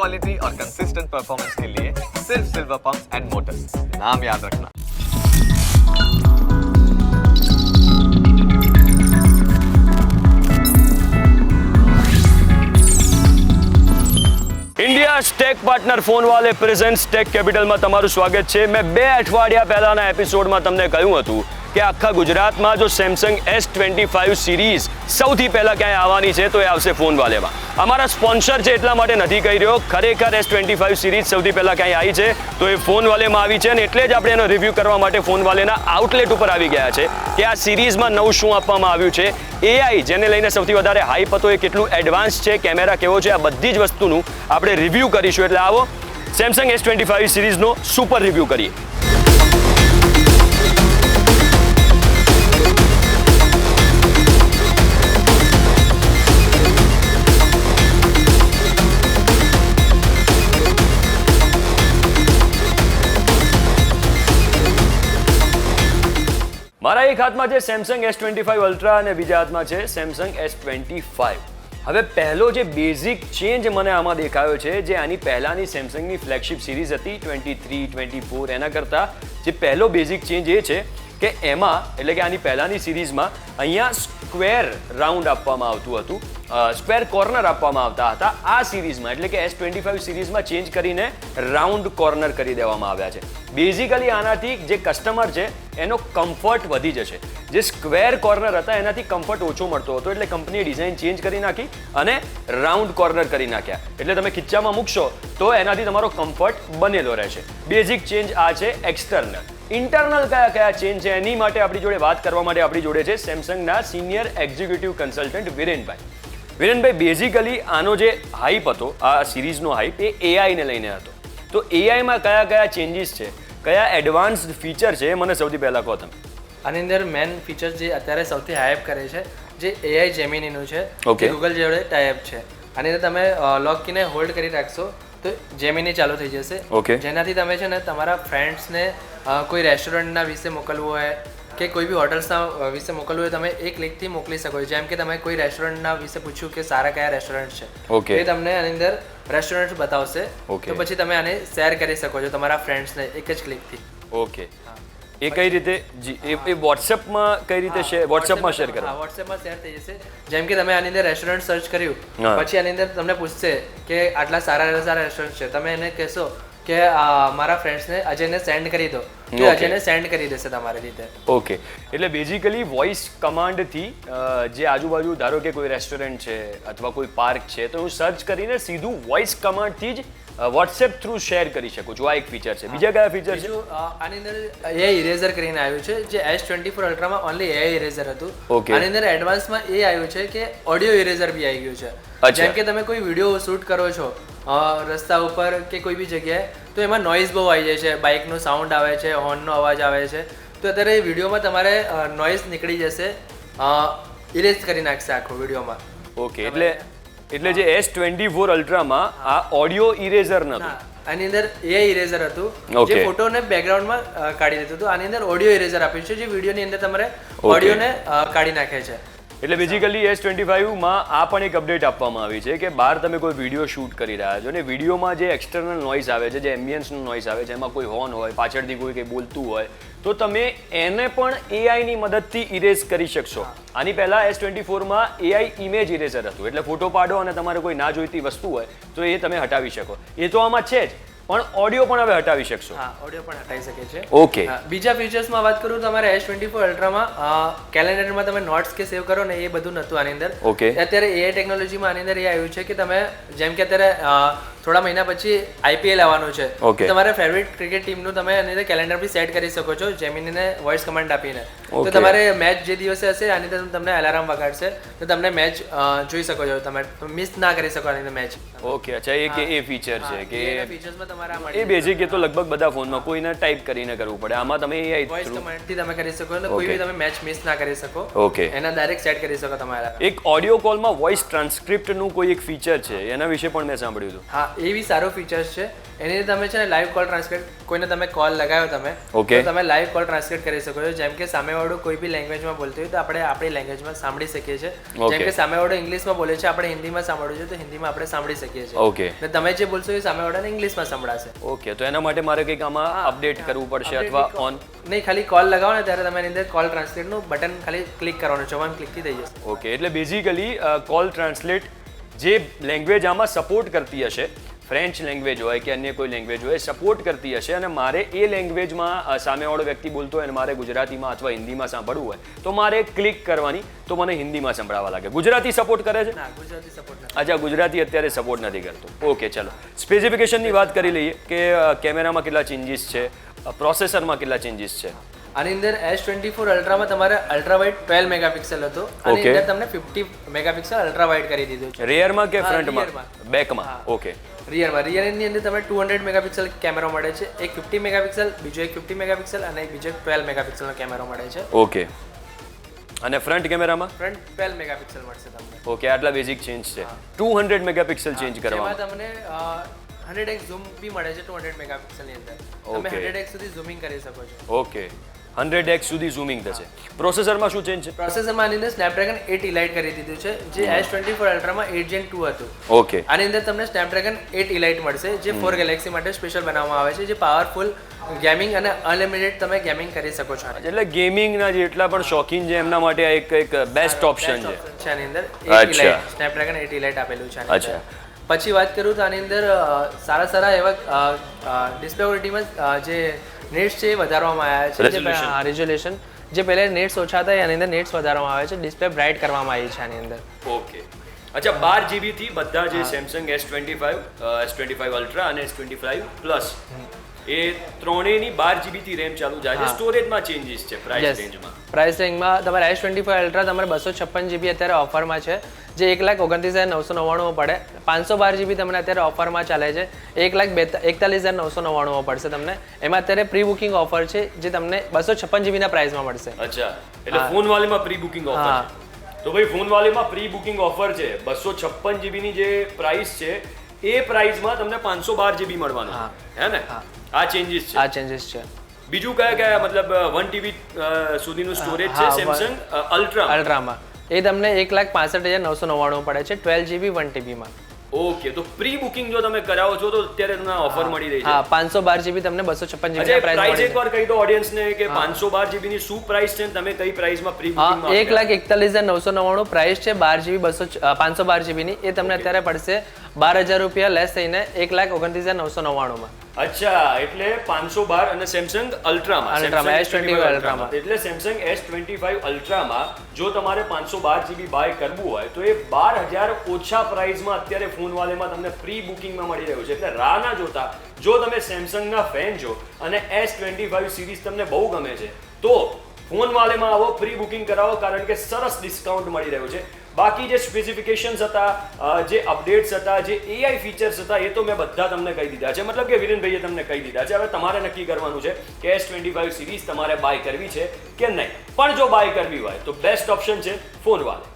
Quality और consistent performance के लिए सिर्फ सिल्वर पंप्स एंड मोटर्स नाम याद रखना ઇન્ડિયા સ્ટેક પાર્ટનર ફોન વાલે પ્રેઝન્ટ સ્ટેક કેપિટલમાં તમારું સ્વાગત છે મેં બે અઠવાડિયા પહેલાના એપિસોડમાં તમને કહ્યું હતું કે આખા ગુજરાતમાં જો Samsung S twenty five series સૌથી પહેલાં ક્યાંય આવવાની છે, તો એ આવશે ફોન વાલેમાં. અમારા સ્પોન્સર છે એટલા માટે નથી કહી રહ્યો. ખરેખર એસ ટ્વેન્ટી ફાઇવ સિરીઝ સૌથી પહેલાં ક્યાંય આવી છે, તો એ ફોન વાલેમાં આવી છે અને એટલે જ આપણે એનો રિવ્યૂ કરવા માટે ફોન વાલેના આઉટલેટ ઉપર આવી ગયા છે કે આ સિરીઝમાં નવું શું આપવામાં આવ્યું છે. એઆઈ જેને લઈને સૌથી વધારે હાઈપ હતો એ કેટલું એડવાન્સ છે કેમેરા કેવો છે, આ બધી જ વસ્તુનું આપણે રિવ્યૂ કરીશું. એટલે આવો સેમસંગ એસ ટ્વેન્ટી ફાઇવ સિરીઝનો સુપર રિવ્યૂ કરીએ. મારા એક હાથમાં છે Samsung S twenty five ultra અને બીજા હાથમાં છે સેમસંગ એસ ટ્વેન્ટી ફાઇવ હવે પહેલો જે બેઝિક ચેન્જ મને આમાં દેખાયો છે, જે આની પહેલાંની સેમસંગની ફ્લેગશિપ સિરીઝ હતી ટ્વેન્ટી થ્રી ટ્વેન્ટી ફોર એના કરતાં જે પહેલો બેઝિક ચેન્જ એ છે કે એમાં, એટલે કે આની પહેલાંની સિરીઝમાં અહીંયા સ્ક્વેર રાઉન્ડ આપવામાં આવતું હતું. સ્ક્વેર કોર્નર આપવામાં આવતા હતા. આ સિરીઝમાં એટલે કે એસ ટ્વેન્ટી ફાઇવ સિરીઝમાં ચેન્જ કરીને રાઉન્ડ કોર્નર કરી દેવામાં આવ્યા છે. બેઝિકલી આનાથી જે કસ્ટમર છે, એનો કમ્ફર્ટ વધી જશે. જે સ્ક્વેર કોર્નર હતા, એનાથી કમ્ફર્ટ ઓછો મળતો હતો. એટલે કંપનીએ ડિઝાઇન ચેન્જ કરી નાખી અને રાઉન્ડ કોર્નર કરી નાખ્યા. એટલે તમે ખીચ્ચામાં મૂકશો, તો એનાથી તમારો કમ્ફર્ટ બનેલો રહેશે. બેઝિક ચેન્જ આ છે એક્સટર્નલ ઇન્ટરનલ કયા કયા ચેન્જ છે, એની માટે આપણી જોડે વાત કરવા માટે આપણી જોડે છે સેમસંગના senior executive consultant Virenbhai. Virenbhai basically આનો જે હાઈપ હતો આ સિરીઝનો હાઈપ એ એઆઈને લઈને હતો. તો એઆઈમાં કયા કયા ચેન્જીસ છે કયા એડવાન્સ ફીચર છે એ મને સૌથી પહેલાં કહો તમે. આની અંદર મેન ફીચર જે અત્યારે સૌથી હાઈપ કરે છે જે એઆઈ જેમિનીનું છે ઓકે જે ગૂગલ જોડે ટાઈપ છે. આની અંદર તમે લોક કીને હોલ્ડ કરી રાખશો તો જેમિની ચાલુ થઈ જશે. ઓકે જેનાથી તમે છે ને તમારા ફ્રેન્ડ્સને કોઈ રેસ્ટોરન્ટના વિશે મોકલવું હોય કે કોઈ બી હોટલ્સના વિશે મોકલવું હોય તમે એક ક્લિકથી મોકલી શકો છો. જેમ કે તમે કોઈ રેસ્ટોરન્ટના વિશે પૂછ્યું કે સારા કયા રેસ્ટોરન્ટ છે. એ તમને આની અંદર રેસ્ટોરન્ટ બતાવશે. Okay. તો પછી તમે આને શેર કરી શકો છો તમારા ફ્રેન્ડ્સને એક જ ક્લિકથી ઓકે એ કઈ રીતે જી એ વોટ્સએપમાં કઈ રીતે શેર વોટ્સએપમાં શેર કરો હા વોટ્સએપમાં શેર થઈ જશે. જેમ કે તમે આની અંદર રેસ્ટોરન્ટ સર્ચ કર્યું પછી આની અંદર તમને પૂછશે કે આટલા સારા સારા રેસ્ટોરન્ટ છે. તમે એને કહેશો કે મારા ફ્રેન્ડ્સને અજયને સેન્ડ કરી દો. તો અજયને સેન્ડ કરી દેશે તમારી રીતે ઓકે એટલે બેઝિકલી વોઇસ કમાન્ડથી જે આજુબાજુ ધારો કે કોઈ રેસ્ટોરન્ટ છે અથવા કોઈ પાર્ક છે તો હું સર્ચ કરીને સીધું વોઇસ કમાન્ડથી જ વોટ્સએપ થ્રુ શેર કરી શકું છું. આ એક ફીચર છે. બીજા કયા ફીચર છે? આની અંદર એ ઇરેઝર કરીને આવ્યું છે જે એસ ટ્વેન્ટી ફોર અલ્ટ્રામાં ઓનલી એ ઇરેઝર હતું. ઓકે આની અંદર એડવાન્સમાં એ આવ્યું છે કે ઓડિયો ઇરેઝર બી આવી ગયું છે. જેમ કે તમે કોઈ વીડિયો શૂટ કરો છો રસ્તા ઉપર કે કોઈ બી જગ્યાએ તો એમાં નોઇઝ બહુ આવી જાય છે બાઇકનો સાઉન્ડ આવે છે હોર્નનો અવાજ આવે છે. તો અત્યારે એ વિડીયોમાં તમારે નોઇઝ નીકળી જશે. ઇરેઝ કરી નાખશે આખો વિડીયોમાં. ઓકે એટલે એટલે જે એસ ટ્વેન્ટી ફોર અલ્ટ્રામાં આ ઓડિયો ઇરેઝર નતું. આની અંદર એ ઇરેઝર હતું. જે ફોટોને બેકગ્રાઉન્ડમાં કાઢી દેતું હતું. આની અંદર ઓડિયો ઇરેઝર આપ્યું છે જે વિડીયોની અંદર તમારે. ઓડિયોને કાઢી નાખે છે. એટલે બેઝિકલી એસ ટ્વેન્ટી ફાઇવમાં આ પણ એક અપડેટ આપવામાં આવી છે કે બહાર તમે કોઈ વીડિયો શૂટ કરી રહ્યા છો અને વિડીયોમાં જે એક્સટર્નલ નોઇઝ આવે છે, જે એમ્બિયન્સનો નોઇઝ આવે છે, એમાં કોઈ હોર્ન હોય, પાછળથી કોઈ કંઈ બોલતું હોય, તો તમે એને પણ એઆઈની મદદથી ઇરેઝ કરી શકશો. આની પહેલાં એસ ટ્વેન્ટી ફોરમાં એઆઈ ઇમેજ ઇરેઝર હતું. એટલે ફોટો પાડો અને તમારે કોઈ ના જોઈતી વસ્તુ હોય, તો એ તમે હટાવી શકો. એ તો આમાં છે જ. પણ ઓડિયો પણ હવે હટાવી શકશો. હા ઓડિયો પણ હટાવી શકે છે. ઓકે બીજા ફીચર્સમાં વાત કરું તમારે એસ ટ્વેન્ટી ફોર અલ્ટ્રામાં કેલેન્ડરમાં તમે નોટ્સ કે સેવ કરો ને એ બધું નહોતું આની અંદર. ઓકે અત્યારે એઆઈ ટેકનોલોજીમાં આની અંદર એ આવ્યું છે કે તમે જેમ કે અત્યારે થોડા મહિના પછી આઈપીએલ આવવાનું છે. તમારે ફેવરિટ ક્રિકેટ ટીમનું તમે આની અંદર કેલેન્ડર બી સેટ કરી શકો છો જેમિનીને વોઇસ કમાન્ડ આપીને. તો તમારે મેચ જે દિવસે હશે આની અંદર તમને એલાર્મ વગાડશે. તો તમને મેચ જોઈ શકો છો તમે. મિસ ના કરી શકો આની મેચ ઓકે અચ્છા એ કે એ ફીચર છે કે ફીચર્સમાં તમારે એ બેઝિક એ તો લગભગ બધા ફોનમાં કોઈને ટાઈપ કરીને કરવું પડે. આમાં તમે એઆઈ વોઇસ કમાન્ડથી તમે કરી શકો એટલે કોઈ તમે મેચ મિસ ના કરી શકો. ઓકે એના ડાયરેક્ટ સેટ કરી શકો તમારા એક ઓડિયો કોલમાં વોઇસ ટ્રાન્સક્રિપ્ટનું કોઈ એક ફીચર છે એના વિશે પણ મેં સાંભળ્યું હતું. હા એ બી સારો ફીચર છે. એની અંદર તમે છે ને લાઈવ કોલ ટ્રાન્સલેટ કોઈને તમે કોલ લગાવ્યો તમે ઓકે તમે લાઈવ કોલ ટ્રાન્સલેટ કરી શકો છો. જેમ કે સામેવાળું કોઈ બી લેંગ્વેજમાં બોલતું હોય તો આપણે આપણી લેંગ્વેજમાં સાંભળી શકીએ છીએ. જેમ કે સામેવાળો ઇંગ્લિશમાં બોલે છે આપણે હિન્દીમાં સાંભળવું છે તો હિન્દીમાં આપણે સાંભળી શકીએ છીએ. ઓકે ને તમે જે બોલશો એ સામેવાળાને ઇંગ્લિશમાં સંભળાશે. ઓકે તો એના માટે મારે કંઈક આમાં અપડેટ કરવું પડશે અથવા ઓન નહીં ખાલી કોલ લગાવો ને ત્યારે તમે એની અંદર કોલ ટ્રાન્સલેટનું બટન ખાલી ક્લિક કરવાનું છે વન ક્લિકથી થઈ જશે. ઓકે એટલે બેઝિકલી કોલ ટ્રાન્સલેટ જે લેંગ્વેજ આમાં સપોર્ટ કરતી હશે ફ્રેન્ચ લેંગ્વેજ હોય કે અન્ય કોઈ લેંગ્વેજ હોય સપોર્ટ કરતી હશે અને મારે એ લેંગ્વેજમાં સામેવાળો વ્યક્તિ બોલતો હોય અને મારે ગુજરાતીમાં અથવા હિન્દીમાં સાંભળવું હોય તો મારે ક્લિક કરવાની તો મને હિન્દીમાં સંભળાવા લાગે. ગુજરાતી સપોર્ટ કરે છે? ગુજરાતી સપોર્ટ અચ્છા ગુજરાતી અત્યારે સપોર્ટ નથી કરતો. ઓકે ચલો. સ્પેસિફિકેશનની વાત કરી લઈએ કે કેમેરામાં કેટલા ચેન્જીસ છે? પ્રોસેસરમાં કેટલા ચેન્જીસ છે? આની અંદર એસ ટ્વેન્ટી ફોર અલ્ટ્રામાં તમારે અલ્ટ્રા વાઇડ ટ્વેલ્વ મેગાપિક્સલ હતો અને અંદર તમને ફિફ્ટી મેગાપિક્સલ અલ્ટ્રા વાઇડ કરી દીધું છે. રેયરમાં કે ફ્રન્ટમાં. બેકમાં ઓકે રિયરમાં રિયરની અંદર તમને ટુ હંડ્રેડ મેગાપિક્સલ કેમેરો મળે છે. એક ફિફ્ટી મેગાપિક્સલ બીજો એક ફિફ્ટી મેગાપિક્સલ અને એક બીજો એક ટ્વેલ્વ મેગાપિક્સલનો કેમેરો મળે છે. ઓકે અને ફ્રન્ટ કેમેરામાં? ફ્રન્ટ ટ્વેલ્વ મેગાપિક્સલ મળશે તમને. ઓકે આટલા બેઝિક ચેન્જ છે. ટુ હંડ્રેડ મેગાપિક્સલ ચેન્જ કરવા તમને હંડ્રેડ એક્સ ઝૂમ બી મળે છે ટુ હંડ્રેડ મેગાપિક્સલની અંદર. તમે. હંડ્રેડ એક્સ સુધી ઝૂમિંગ કરી શકો છો. ઓકે હંડ્રેડ એક્સ સુધી ઝૂમિંગ થશે. પ્રોસેસરમાં શું ચેન્જ છે? પ્રોસેસરમાં આની અંદર સ્નેપડ્રેગન એટ ઇલાઇટ કરી દીધું છે જે એસ ટ્વેન્ટી ફોર અલ્ટ્રામાં એટ જેન ટુ હતું. ઓકે આની અંદર તમને સ્નેપડ્રેગન એટ ઇલાઇટ મળશે જે ફોર ગેલેક્સી માટે સ્પેશિયલ બનાવવામાં આવે છે જે પાવરફુલ ગેમિંગ અને અનલિમિટેડ તમે ગેમિંગ કરી શકો છો. એટલે ગેમિંગના જેટલા પણ શોખીન છે એમના માટે આ એક એક બેસ્ટ ઓપ્શન છે. આની અંદર. સ્નેપડ્રેગન એટ ઇલાઇટ આપેલું છે અચ્છા. પછી વાત કરું તો આની અંદર સારા સારા એવા ડિસ્પેબિલિટીમાં જે નેટ્સ છે એ વધારવામાં આવ્યા છે. રેઝોલ્યુશન જે પહેલાં નેટ્સ ઓછા હતા એની અંદર નેટ્સ વધારવામાં આવે છે. ડિસ્પ્લે બ્રાઇટ કરવામાં આવી છે આની અંદર. ઓકે અચ્છા બાર જીબી થી બધા જે Samsung S twenty five S twenty five ultra અને એસ ટ્વેન્ટી ફાઈવ પ્લસ એ ત્રણેયની બાર જીબી થી રેમ ચાલુ જાય છે. સ્ટોરેજમાં ચેન્જીસ છે પ્રાઇસ રેન્જમાં પ્રાઇસ રેન્જમાં તમારે એસ ટ્વેન્ટી ફાઈવ અલ્ટ્રા તમારે બસો છપ્પન જીબી અત્યારે ઓફરમાં છે. જે એક લાખ ઓગણત્રીસ હજાર નવસો નવ્વાણુંમાં પડે. પાંચસો બાર જીબી તમને અત્યારે ઓફરમાં ચાલે છે. એક લાખ બે એકતાલીસ હજાર નવસો નવ્વાણુંમાં પડશે તમને. એમાં અત્યારે પ્રી બુકિંગ ઓફર છે જે તમને બસો છપ્પન જીબીના પ્રાઇસમાં મળશે. અચ્છા. એટલે ફોન વાલીમાં પ્રી બુકિંગ ઓફર તો ભાઈ ફોન વાલીમાં પ્રી બુકિંગ ઓફર છે. બસો છપ્પન જીબીની જે પ્રાઇસ છે એ પ્રાઇસમાં તમને પાંચસો બાર જીબી મળવાનું. હા. હે ને? આ ચેન્જીસ છે. આ ચેન્જીસ છે. બીજું કયા કયા મતલબ વન ટીબી સુધીનું સ્ટોરેજ છે? સેમસંગ અલ્ટ્રા અલ્ટ્રામાં એ તમને એક લાખ પાસઠ હજાર નવસો નવ્વાણું પડે છે ટ્વેલ્વ જીબી વન ટીબીમાં ઓકે તો પ્રી બુકિંગ જો તમે કરાવો છો તો અત્યારે તમને ઓફર મળી રહી છે. હા પાંચસો બાર જીબી તમને બસો છપ્પન અચ્છા જીબી પ્રાઇસ પ્રાઇસ વાર એકવાર કહી દો ઓડિયન્સ ને કે પાંચસો બાર જીબી ની શું પ્રાઇસ છે તમે કઈ પ્રાઇસમાં પ્રી હા બુકિંગ એક લાખ એકતાલીસ હજાર નવસો નવ્વાણું પ્રાઇસ છે બાર જીબી બસો પાંચસો બાર જીબીની એ તમને અત્યારે પડશે બાર હજાર રૂપિયા લેસ થઈને એક લાખ ઓગણત્રીસ હજાર નવસો નવ્વાણુંમાં. અચ્છા એટલે પાંચસો બાર અને સેમસંગ અલ્ટ્રામાં અલ્ટ્રામાં, S25 S25 અલ્ટ્રામાં. એટલે સેમસંગ એસ ટ્વેન્ટી ફાઈવ અલ્ટ્રામાં જો તમારે પાંચસો બાર જીબી બાય કરવું હોય તો એ બાર હજાર ઓછા પ્રાઇસમાં અત્યારે ફોન વાલેમાં તમને પ્રી બુકિંગમાં મળી રહ્યું છે. એટલે રાહ ના જોતા જો તમે સેમસંગના ફેન છો અને એસ ટ્વેન્ટી ફાઈવ સિરીઝ તમને બહુ ગમે છે તો ફોન વાલેમાં આવો પ્રી બુકિંગ કરાવો કારણ કે સરસ ડિસ્કાઉન્ટ મળી રહ્યું છે. બાકી જે સ્પેસિફિકેશન્સ હતા જે અપડેટ્સ હતા, જે એઆઈ ફીચર્સ હતા, એ તો મેં બધા તમને કહી દીધા છે. મતલબ કે વિરેનભાઈએ તમને કહી દીધા છે. હવે તમારે નક્કી કરવાનું છે કે એસ ટ્વેન્ટી ફાઈવ સિરીઝ તમારે બાય કરવી છે કે નહીં. પણ જો બાય કરવી હોય તો બેસ્ટ ઓપ્શન છે ફોન વાલે